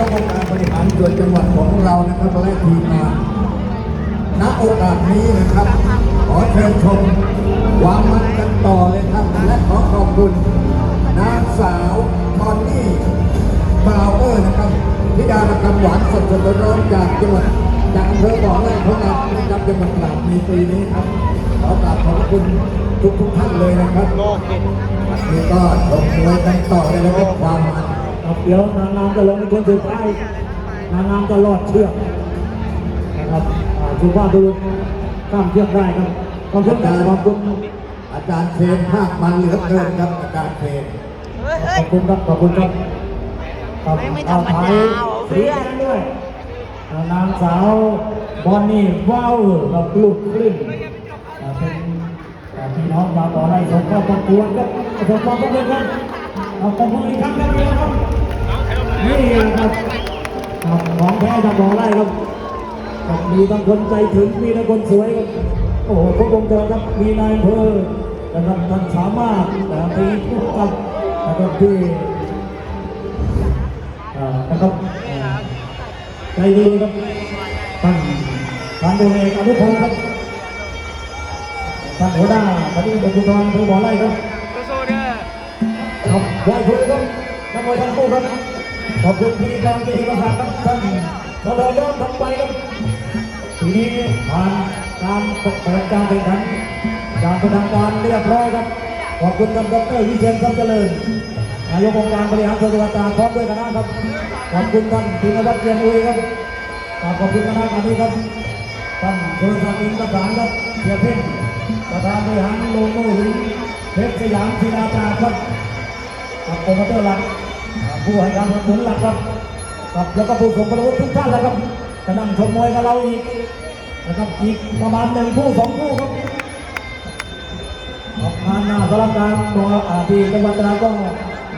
ายกองค์การบริหารส่วนจังหวัดของเรานะครับและทีมงานณโอกาสนี้นะครับ ขอเชิญชมวางมันกันต่อเลยครับและขอขอบคุณนางสาวทอนนี่บราวเออร์นะครับธิดานกรรมหวานสดสดๆร้อนๆจากจังหวัดจากอำเภอบ่อไร่ของเรานะครับจังหวัดตราดในปีนี้ครับขอกราบขอบคุณทุกทุกๆท่านเลยนะครับโลกกินวันนี้ก็ชมมวยกันต่อเลยนะครับความมันครับ เดี๋ยวนางงามจะลงในคนสุดท้ายนางงามจะรอดเชือกนะครับอ่าถือว่าดูข้ามเชือกได้ครับขอบคุณครับขอบคุณอาจารย์เชนภาคมันเหลือเกินครับอาจารย์เชนเฮ้ยขเฮ้ยอบคุณครับขอบคุณครับครับไม่ไม่ธรรมดาเอเอาถ่ายเพื่อนสีแดงด้วยอ่านางสาวบอนนี่ว้าวกับลูกครึ่งอ่าเป็นอ่าพี่น้องชาวต่อไร่ส่งเข้าประกวดครับประสบความสำเร็จ ครับขอบคุณอีกครั้งครับพี่น้องครับนี่นะครับครับของแท้จากบ่อไร่ครับครับมีทั้งคนใจถึงมีทั้งคนสวยครับโอ้โหครบวงจรครับมีนายอำเภอนะครับท่านสามารถนะครับมีผู้กับนะครับที่อ่านะครับใจดีครับท่านท่านดูเอกอนุพงศ์ครับท่านหัวหน้าปฏิบัติภูธรอำเภอบ่อไร่ครับ ครับไหวคุยครับนักมวยทั้งคู่ครับ ขอบคุณพิธีกรพิธีกรครับท่านเราเริ่มทำไปครับ ทีนี้ผ่านการเปิดการแข่งขันอย่างเป็นทางการเรียบร้อยครับ ขอบคุณท่านดรวิเชียนทรัพย์เจริญนายกองค์การบริหารส่วนจังหวัดตราดพร้อมด้วยคณะครับ ขอบคุณท่านธีนวัฒน์เยียนอุยครับขอบคุณคณะการนี้ครับท่านสุรศักดิ์อินทรสานครับเสียเพ่งประธานบริหารโลโก้หรือเพชรสยามศิลาจารครับ กับโปรโมเตอร์หลักผู้ให้การสนับสนุนหลักครับกับแล้วก็ผู้ส่งประวุฒิทุกท่านแล้วครับจะนั่งชมมวยกับเราอีกนะครับอีกประมาณหนึ่งคู่สองคู่ครับออกงานหน้าสำหรับการตัวอาทีจังหวัดตราดก็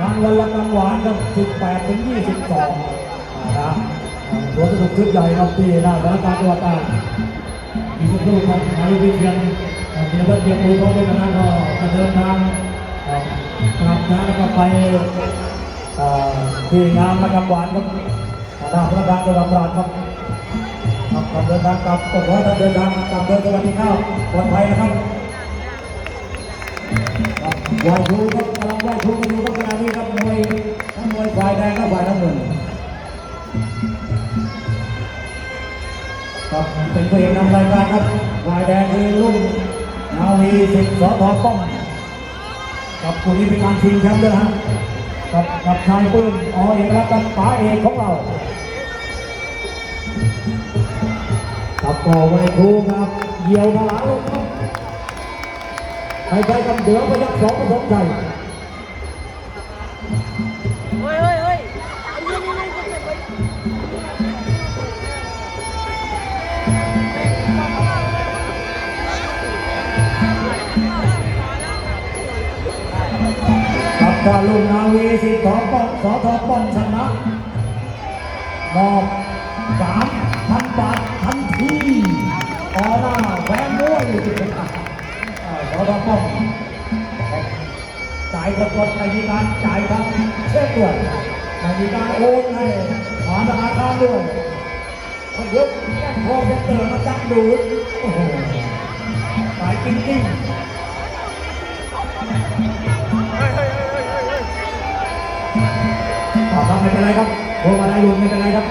งานวันละกลางหวานครับ18ถึง22นะครับอ่าตัวสนุกชุดใหญ่ครับที่หน้าสารการจัวตาอีกสักครู่ครับนายวิเชียนอ่าธีรพัฒน์เกียรติภูพร้อมด้วยคณะก็จะเดินทาง อ่ากลับนะแล้วก็ไปที่งามนะครับหวานครับทางพระการจังหวัดตราดครับครับการเดินทางกลับก็ขอให้ท่านเดินทางกลับเดินสวัสดีครับปลอดภัยนะครับไหวครูครับกำลังไหวครูกันอยู่ครับขณะนี้ครับมวยทั้งมวยฝ่ายแดงและฝ่ายน้ำเงินครับเป็นผู้เอกนำรายการครับฝ่ายแดงคือรุ่นนาวีสิทธิ์สอทอป้อม กับคนนี้เป็นการชิงแชมป์ด้วยฮะกับกับชายปื้มอ๋อเอกลักษณ์กับป๋าเอกของเรากับก่อไว้ครูครับเยี่ยวพลาลงครับใครๆกับเดือประยักษ์สองประสบใจ กับกาลุงนาวีสิทธิ์ของป้องสอทอป้องชนะมอบสามพันบาททันทีออหน้าแหวนมวยอ่าสอทอป้องจ่ายสดๆไม่มีการจ่ายทางเช็คด้วยไม่มีการโอนให้ผ่านธนาคารด้วยคนยกแก้พอจะเติมมาจับดูดโอ้โหสายจริงๆ ไม่เป็นไรครับโทรมาได้ลุงไม่เป็นไรครับ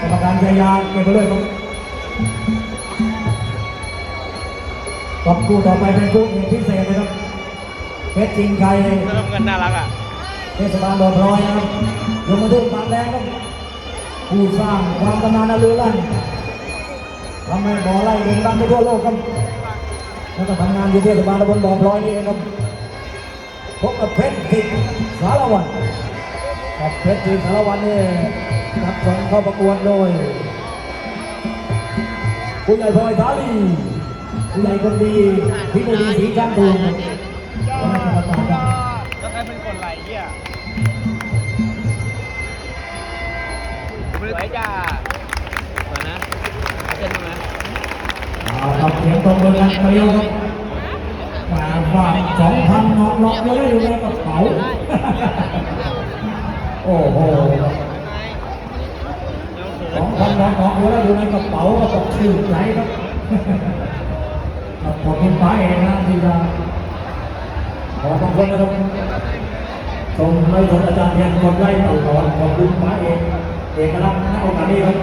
กรรมการชัยยาเก็บไปเลยครับครับคู่ต่อไปเป็นคู่เอกพิเศษนะครับเพชรจริงชัยเริ่มกันน่ารักอะเทศบาลบ่อพลอยนะครับยมทูตปากแดงครับผู้สร้างความตำนานอันลือลั่นทำให้บ่อไล่เด่นดังไปทั่วโลกครับแล้วก็ทำงานอยู่เทศบาลตำบลบ่อพลอยนี่เองครับพบกับเพชรจิตสารวัตร กับเพชรจิตสารวัตรนี่รับส่งเข้าประกวดโดยผู้ใหญ่พลอยสาลีผู้ใหญ่คนดีพิบูลศรีจันทร์ทูลครับแล้วก็ประกาศครับแล้วใครเป็นคนไหลเหี้ยสวยจ้าสวยนะเต้นไหมเอาครับเสียงตรงมือกันเกลียวครับมาฝากสองพันเนาะเนาะเลยอยู่ในกระเป๋า โอ้โหน้องของดูแล้วดูในกระเป๋าก็ตกชื่อไหลครับขอบคุณป้าเองนะที่จะขอบางคนนะครับส่งไม่ส่งอาจารย์เพียงคนไล่ต่อขอบคุณป้าเองเอกลักษณ์ณโอกาสนี้ครับ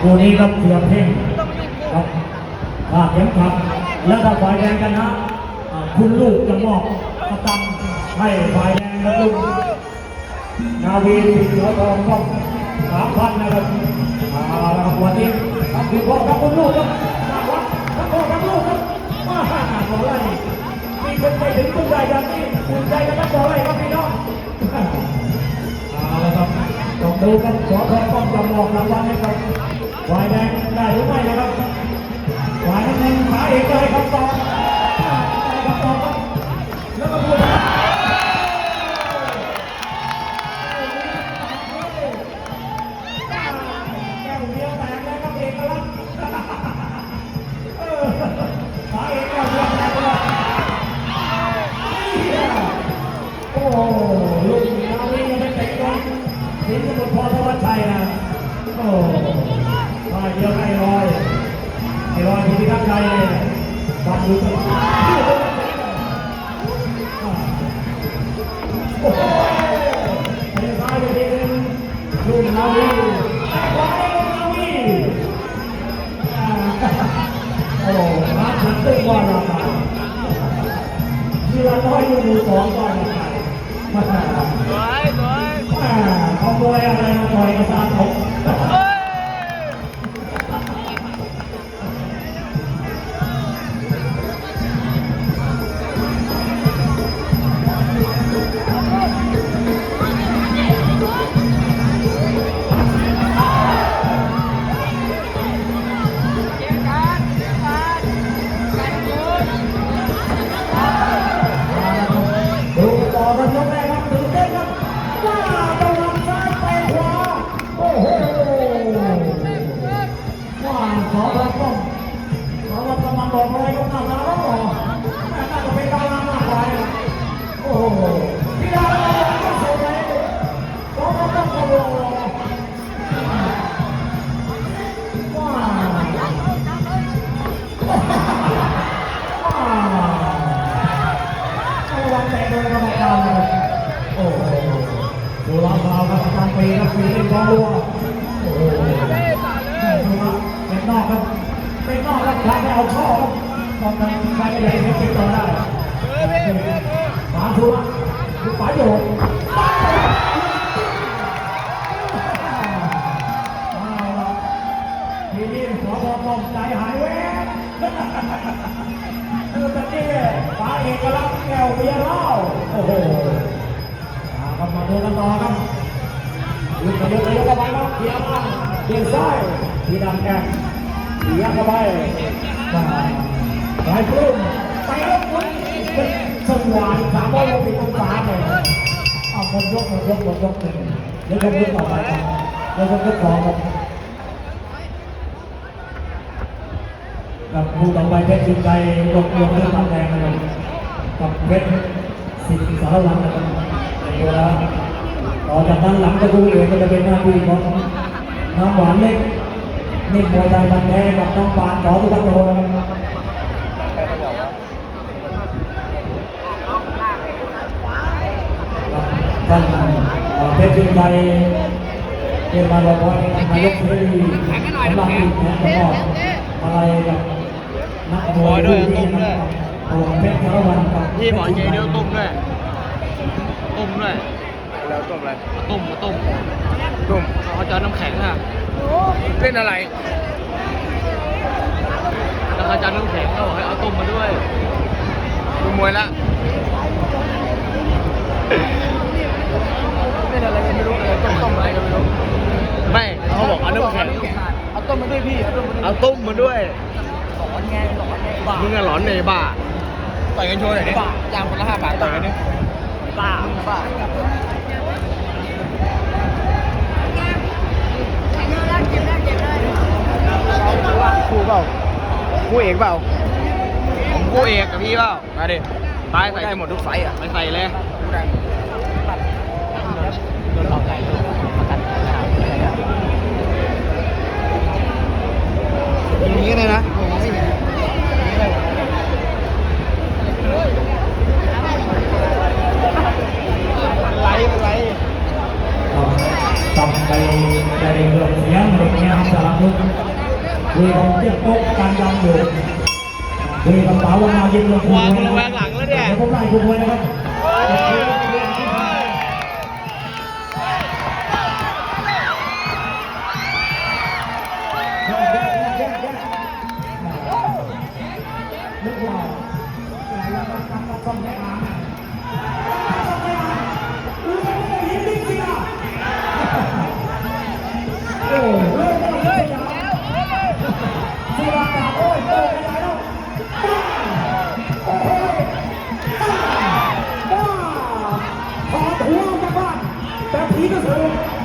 คู่นี้ครับเสือเพ่งครับขาดเข็มขัดแล้วถ้าฝ่ายแดงกันนะ คุณลูกจะมอบกระตังให้ฝ่ายแดงนะลูกนาวีสิงห์ทองครับสามพันนะครับเอาละครับวันนี้ครับคุณพ่อครับคุณลูกครับมาวัดครับพ่อครับลูกครับมาขอไล่มีคนไปถึงตุ้งได้แบบนี้อุ่นใจกันครับขอไล่ครับพี่น้องเอาละครับต้องดูครับขอทองต้องจำลองรางวัลให้ครับ ฝ่ายแดงได้หรือไม่นะครับฝ่ายน้ำเงินขาเอกได้ครับตอน ขวาไปลูกนาวีอ่าโอ้มาถัดตึ้งว่าราคาเรือน้อยอยู่หมู่สองก่อนนะครับมาสวยสวยเขโวยอะไรมาปล่อยกระซานผมเปีครับปีเป็นบอลรัวโอ้โหเป็นนอกครับเป็นนอกครับใครไม่เอาข้อครับตอนนั้นใครไม่ได้เห็นเป็นต่อได้ เบียงซ้ายทีดำแก้มเบียเข้าไปมาไปปลุ้มไปแล้วปลุ้มเป็นสวรรค์สามร้อยหกสิบองศาเลยเอาคนยกคนยกคนยกหนึ่งเดี๋ยวผมยกต่อไปครับเดี๋ยวผมยกต่อครับกับผู้ต่อไปเพชรชิงใจลงลงเรื่องน้ำแดงนะครับกับเพชรสิทธิ์สารวัตรนะครับในเวลาต่อจากนั้นหลังประตูเอกก็จะเป็นหน้าที่ของ น้ำหวานเล็กนิ่มมวยไทยบันแดงกับน้องปานขอทุกท่านโตนะครับท่านเอ่อเพชรชิงใจเรียนมาบอกว่านายกเสรีกำลังอีกนะแล้วก็อะไรกับนักมวยรุ่นนี้นะครับโอ้เพชรสารวัตรกับพี่หมอเจเดียวต้มด้วยต้มด้วยแล้ว ต้มอะไรต้มต้มต้มเขาจะเอาน้ำแข็งค่ะเล่นอะไรแล้วเขาจะเอาน้ำแข็งเขาบอกให้เอาต้มมาด้วยดูมวยละเล่นอะไรกันไม่รู้อะไรต้มต้มอะไรกันไม่รู้ไม่เขาบอกเอาน้ำแข็งเอาต้มมาด้วยพี่เอาต้มมาด้วยหลอนไงหลอนไงบ้ามึงอะหลอนไงบ้าต่อยกันโชว์หน่อยดิบ้ายางคนละห้าบาทต่อยกันดิบ้าบ้า คู่เอกเปล่า ผมคู่เอกกับพี่เปล่า มาดิตายใส่ได้หมดทุกไฟอะไม่ใส่เลยโดนหลอกไก่ประกันอย่างนี้เลยนะ คุยของเจ็บโต๊ะการยำอยู่คุยกับสาววนายิงลงวางระแวงหลังแล้วเนี่ยเดี๋ยวผมไล่คุณมวยนะครับนึกว่าอะไรแล้วก็ทำมาซ่อมแม่น้ แ